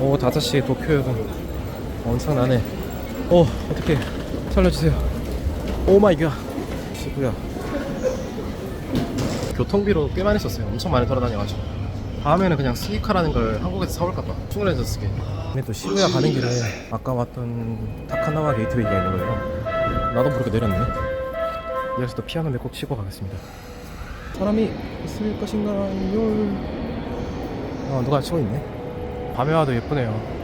오 5시에 도쿄역은 엄청나네 오 어떻게 살려주세요. 오 마이 갓. 시부야 교통비로 꽤 많이 썼어요. 엄청 많이 돌아다녀가지고. 다음에는 그냥 스니커라는 걸 한국에서 사올까봐 충분해서 쓰게. 근데 또 시부야 가는 길에 아까 왔던 타카나와 게이트웨이가 있는 거예요. 나도 모르게 내렸네. 여기서 또 피아노 몇 곡 치고 가겠습니다. 사람이 있을 것인가요? 아 누가 치고 있네 밤에 와도 예쁘네요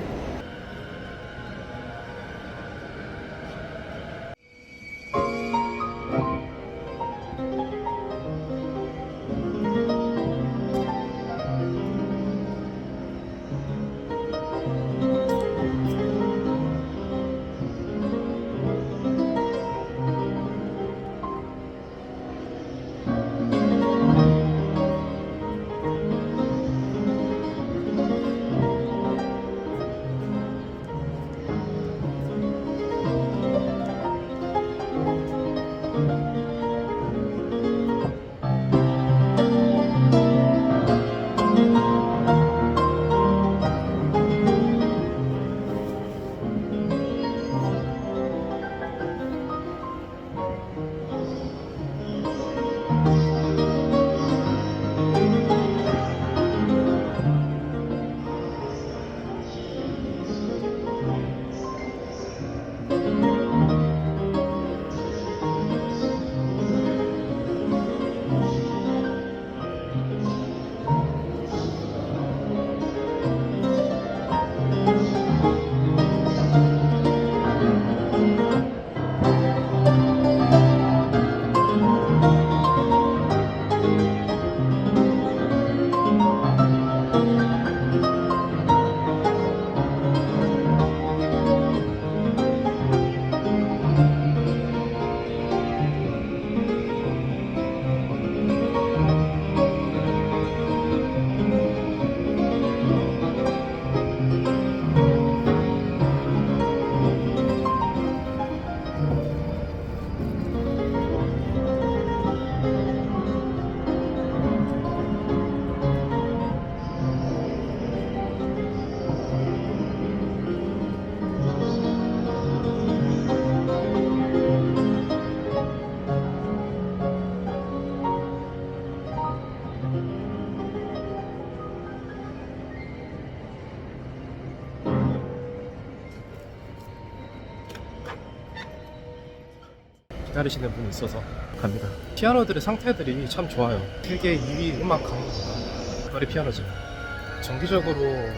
기다리시는 분이 있어서 갑니다. 피아노들의 상태들이 참 좋아요. 세계 2위 음악 강의보다 거리 피아노죠. 정기적으로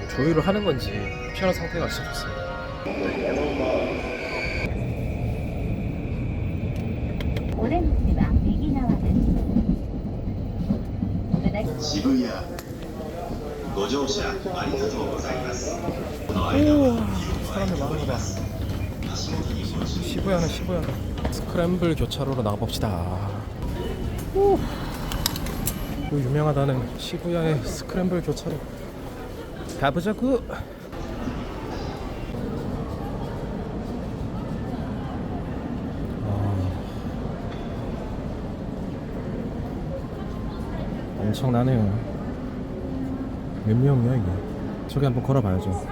조율을 하는 건지 피아노 상태가 진짜 좋습니다. 지브야 노조샤 아리가토 고자이마스 사람들 많은 거다 시부야는 시부야다 스크램블 교차로로 나가봅시다. 오. 그 유명하다는 시부야의 스크램블 교차로. 가보자구. 아. 엄청나네요. 몇 명이야 이게? 저기 한번 걸어봐야죠.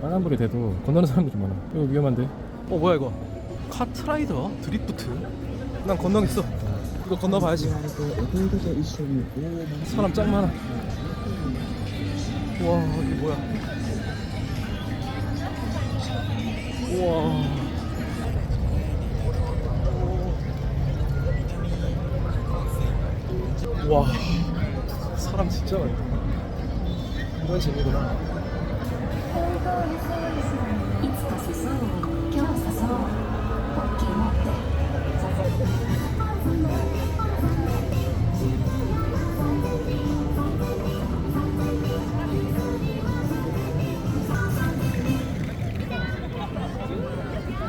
빨간불이 돼도 건너는 사람들이 많아. 이거 위험한데? 어 뭐야 이거 카트라이더 드리프트. 난 건너겠어. 이거 건너봐야지. 사람 짱 많아. 우와 이게 뭐야? 우와. 와. 사람 진짜 많다. 이건 재미구나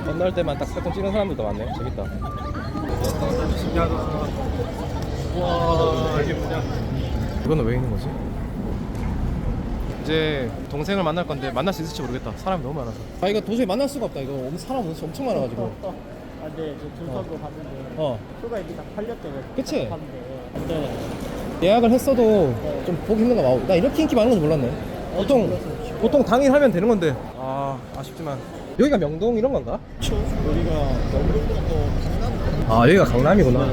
건널 때만 딱 사진 찍는 사람들도 많네. 재밌다. 신기하다. 와 이게 뭐냐? 이거는 왜 있는 거지? 이제 동생을 만날 건데 만날 수 있을지 모르겠다. 사람이 너무 많아서. 아 이거 도저히 만날 수가 없다. 이거 엄- 사람 엄청 엄청 많아가지고. 아, 네, 저줄 서고 봤는데 어 표가 이제 다 팔렸대요. 그치? 봤는데. 네. 예약을 했어도 좀 보기 힘든가 봐. 나 이렇게 인기 많은 건지 몰랐네. 보통 몰랐어요. 보통 당일 하면 되는 건데 아 아쉽지만 여기가 명동 이런 건가? 초 여기가 명동하고 강남 아 여기가 강남이구나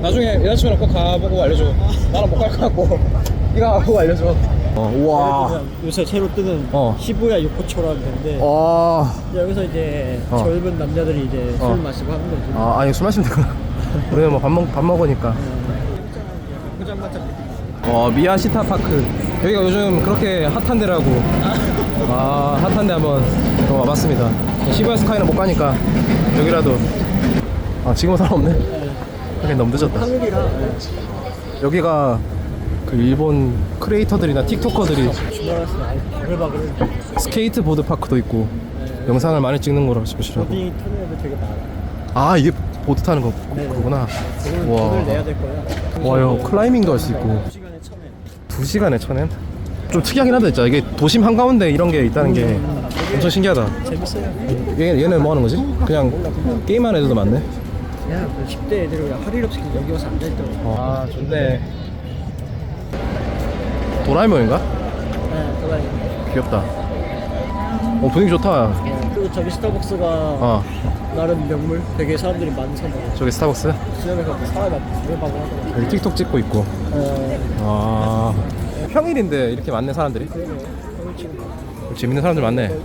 나중에 여자친구랑 꼭 가보고 알려줘 나는 못 갈 것 같고 네가 가보고 알려줘 어 우와 요새 새로 뜨는 어. 시부야 요코초라는 데인데 와 여기서 이제 어. 젊은 남자들이 이제 어. 술 마시고 하는 거지. 아, 아니 술 마시면 되구나 우리는 뭐밥 먹, 밥 먹으니까 어 미야시타 파크 여기가 요즘 그렇게 핫한 데라고. 아 핫한 데 한번 또 와봤습니다. 시부야 스카이는 못 가니까 여기라도. 아 지금은 사람 없네. 하긴 너무 늦었다. 여기가 그 일본 크리에이터들이나 틱토커들이 스케이트보드 파크도 있고 영상을 많이 찍는 거라고 싶으시라고. 보딩 터널도 되게 많아. 아 이게 보드 타는 거. 네. 그거구나 돈을, 와. 거야. 와요. 클라이밍도 할 수 있고 2시간에 처음에. 두 시간에 천엔 좀 특이하긴 하다 진짜 이게 도심 한가운데 이런 게 있다는 게 엄청 신기하다 재밌어요. 얘, 얘는 뭐 하는 거지? 그냥 게임하는 애들도 많네 야, 그 10대 애들이 그냥 할일 없이 그냥 여기 와서 앉아있더라고. 아 좋네 도라에몽인가? 네, 그다음에 귀엽다 어 분위기 좋다 그리고 저기 스타벅스가 어 나름 명물. 되게 사람들이 산다. 저기 스타벅스 수영에 가고 사람이 하더라고. 여기 틱톡 찍고 있고 어, 아 평일인데 이렇게 많네 사람들이 그러네. 지금 재밌는 사람들 많네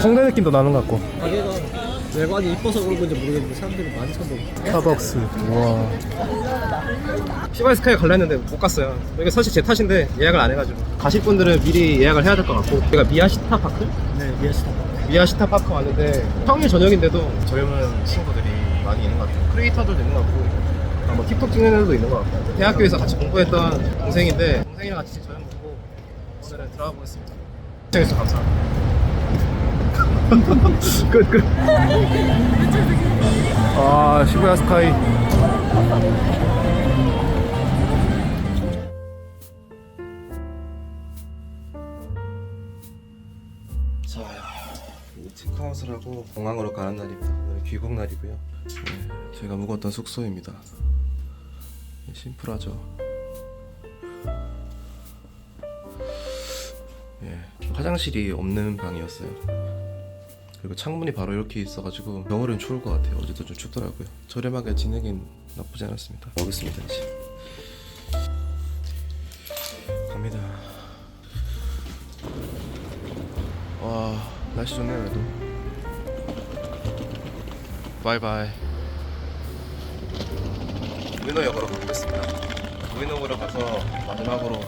성대 느낌도 나는 것 같고 가게가 외관이 이뻐서 그런 건지 모르겠는데 사람들이 많이 산다고. 스타벅스. 우와. 시바이스카이 갈라 했는데 못 갔어요. 여기 사실 제 탓인데 예약을 안 해가지고. 가실 분들은 미리 예약을 해야 될 것 같고. 여기가 미야시타 파크? 네, 미에스타. 미야시타 파크 왔는데 평일 저녁인데도 젊은 친구들이 많이 있는 것 같아요. 크리에이터들도 있는 것 같고 아, 뭐 틱톡 찍는 애들도 있는 것 같고 대학교에서 같이 공부했던 동생인데 동생이랑 같이 저녁 먹고 오늘은 들어가 보겠습니다. 시청해주셔서 감사합니다 끝 끝. 아 시부야 스카이 자, 체크아웃을 하고 공항으로 가는 날입니다. 오늘 귀국 날이고요. 네, 제가 묵었던 숙소입니다. 네, 심플하죠. 예, 화장실이 없는 방이었어요. 그리고 창문이 바로 이렇게 있어가지고 겨울엔 추울 것 같아요. 어제도 좀 춥더라고요. 저렴하게 지내긴 나쁘지 않았습니다. 먹겠습니다 이제. 갑니다. 와 날씨 좋네요 그래도 바이바이 우이노역으로 가보겠습니다 우이노역으로 가서 마지막으로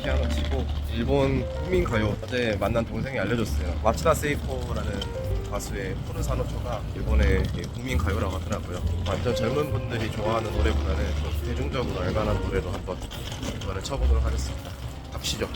피아노 치고 일본 국민 가요 어제 만난 동생이 알려줬어요. 마치다 세이코라는 가수의 푸르사노초가 일본의 이 국민 가요라고 하더라고요. 완전 젊은 분들이 좋아하는 노래보다는 좀 대중적으로 알만한 노래도 한번 이번에 쳐보도록 하겠습니다. 갑시죠